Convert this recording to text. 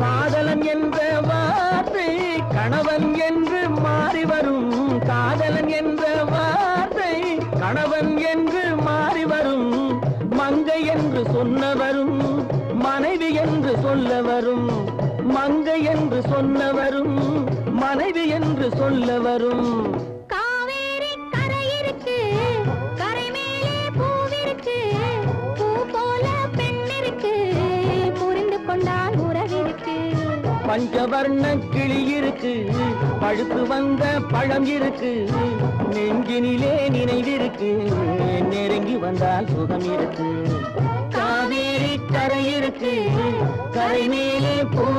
காதலன் என்ற வார்த்தை கணவன் என்று மாறி வரும். காதலன் என்ற வார்த்தை கணவன் என்று மாறி வரும். மங்கை என்று சொன்னவரும் மனைவி என்று சொல்ல வரும். மங்கை என்று சொன்னவரும் மனைவி என்று சொல்ல வரும். பஞ்சவர்ண கிளி இருக்கு. பழுத்து வந்த பழம் இருக்கு. நெஞ்சினிலே நினைவிருக்கு. நெருங்கி வந்தால் சுகம் இருக்கு. காவேரி கரை இருக்கு. கரை மேலே பூவிருக்கு